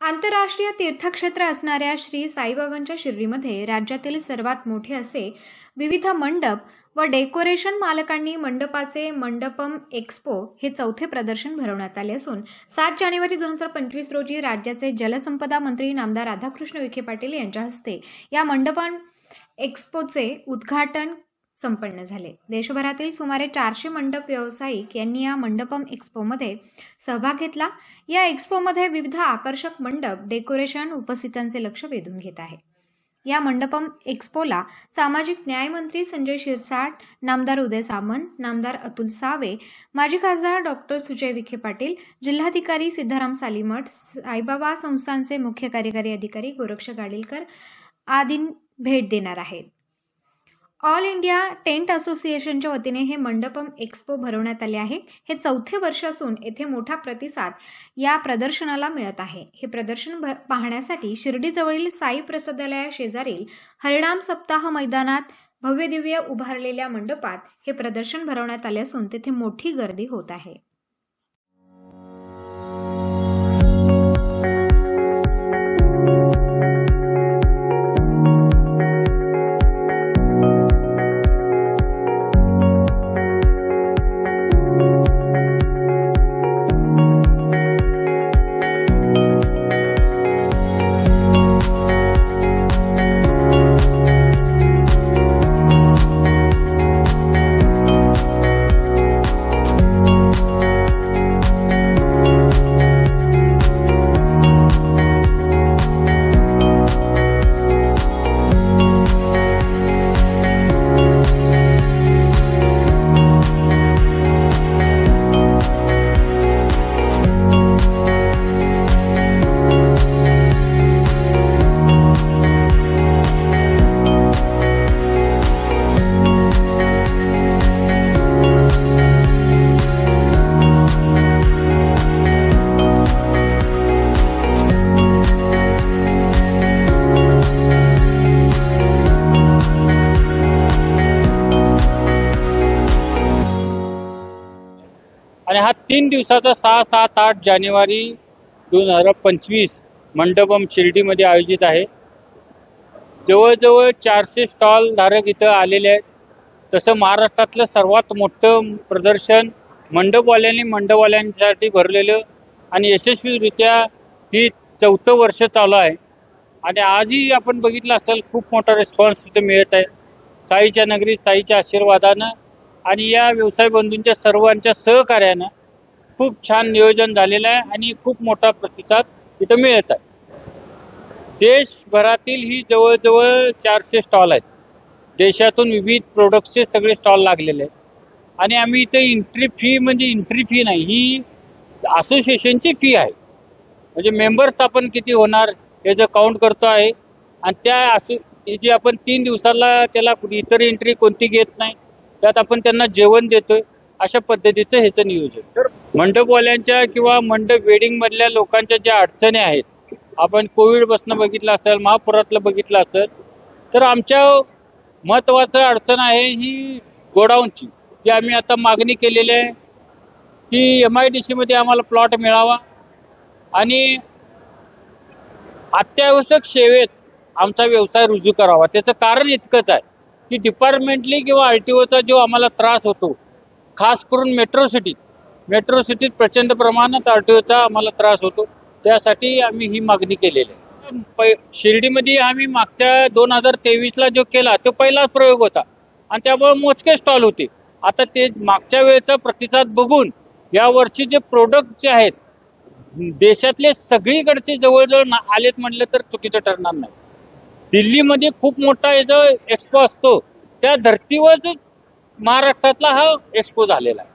आंतरराष्ट्रीय तीर्थक्षेत्र असणाऱ्या श्री साईबाबांच्या शिर्डीमध्ये राज्यातील सर्वात मोठे असे विविध मंडप व डेकोरेशन मालकांनी मंडपाचे मंडपम एक्स्पो हे चौथे प्रदर्शन भरवण्यात आले असून सात जानेवारी दोन हजार पंचवीस रोजी राज्याचे जलसंपदा मंत्री नामदार राधाकृष्ण विखे पाटील यांच्या हस्ते या मंडपम एक्स्पोचे उद्घाटन संपन्न झाले. देशभरातील सुमारे चारशे मंडप व्यावसायिक यांनी या मंडपम एक्स्पोमध्ये सहभाग घेतला. या एक्स्पोमध्ये विविध आकर्षक मंडप डेकोरेशन उपस्थितांचे लक्ष वेधून घेत आहे. या मंडपम एक्स्पोला सामाजिक न्यायमंत्री संजय शिरसाट नामदार उदय सामंत नामदार अतुल सावे माजी खासदार डॉक्टर सुजय विखे पाटील जिल्हाधिकारी सिद्धाराम सालीमठ साईबाबा संस्थांचे मुख्य कार्यकारी अधिकारी गोरक्ष गाडीलकर आदी भेट देणार आहेत. ऑल इंडिया टेंट असोसिएशनच्या वतीने हे मंडपम एक्स्पो भरवण्यात आले आहे. हे चौथे वर्ष असून येथे मोठा प्रतिसाद या प्रदर्शनाला मिळत आहे. हे प्रदर्शन भ- पाहण्यासाठी शिर्डीजवळील साई प्रसादालया शेजारील हरिणाम सप्ताह मैदानात भव्यदिव्य उभारलेल्या मंडपात हे प्रदर्शन भरवण्यात आले असून तेथे मोठी गर्दी होत आहे. तीन दिवसाचा सहा सात आठ जानेवारी दोन हजार पंचवीस मंडपम शिर्डीमध्ये आयोजित आहे. जवळजवळ चारशे स्टॉल धारक इथं आलेले आहेत. तसं महाराष्ट्रातलं सर्वात मोठं प्रदर्शन मंडपवाल्यांनी मंडपवाल्यांसाठी भरलेलं आणि यशस्वीरित्या ही चौथं वर्ष चालू आहे. आणि आजही आपण बघितलं असेल खूप मोठा रिस्पॉन्स तिथे मिळत आहे. साईच्या नगरी साईच्या आशीर्वादानं आणि या व्यवसाय बंधूंच्या सर्वांच्या सहकार्यानं खूप छान नियोजन झालेलं आहे आणि खूप मोठा प्रतिसाद इथं मिळत आहे. देशभरातील ही जवळजवळ चारशे स्टॉल आहेत. देशातून विविध प्रोडक्टचे सगळे स्टॉल लागलेले आहेत. आणि आम्ही इथे एंट्री फी म्हणजे एंट्री फी नाही ही असोसिएशनची फी आहे. म्हणजे मेंबर्स आपण किती होणार याचं काउंट करतो आहे आणि त्या असो जी आपण तीन दिवसाला त्याला इतर एंट्री कोणती घेत नाही त्यात आपण त्यांना जेवण देतोय. अशा पद्धतीचं ह्याचं नियोजन. मंडपवाल्यांच्या किंवा मंडप वेडिंग मधल्या लोकांच्या ज्या अडचणी आहेत आपण कोविड बसनं बघितलं असेल महापुरातलं बघितलं असेल तर आमच्या महत्वाचं अडचण आहे ही गोडाऊनची. की आम्ही आता मागणी केलेली आहे की एम आय डी सीमध्ये आम्हाला प्लॉट मिळावा आणि अत्यावश्यक सेवेत आमचा व्यवसाय रुजू करावा. त्याचं कारण इतकंच आहे की डिपार्टमेंटली किंवा आर टी ओचा जो आम्हाला त्रास होतो खास करून मेट्रो सिटीत मेट्रो सिटीत प्रचंड प्रमाणात आर टी ओचा आम्हाला त्रास होतो. त्यासाठी आम्ही ही मागणी केलेली आहे. पै शिर्डीमध्ये आम्ही मागच्या दोन हजार तेवीसला जो केला तो पहिलाच प्रयोग होता. आणि त्यामुळे मोजके स्टॉल होते. आता ते मागच्या वेळेचा प्रतिसाद बघून या वर्षी जे प्रोडक्ट जे आहेत देशातले सगळीकडचे जवळजवळ ना- आलेत म्हटलं तर चुकीचं ठरणार नाही. दिल्लीमध्ये खूप मोठा याचा एक्सपो असतो. त्या धर्तीवर महाराष्ट्रातला हा एक्सपो झालेला आहे.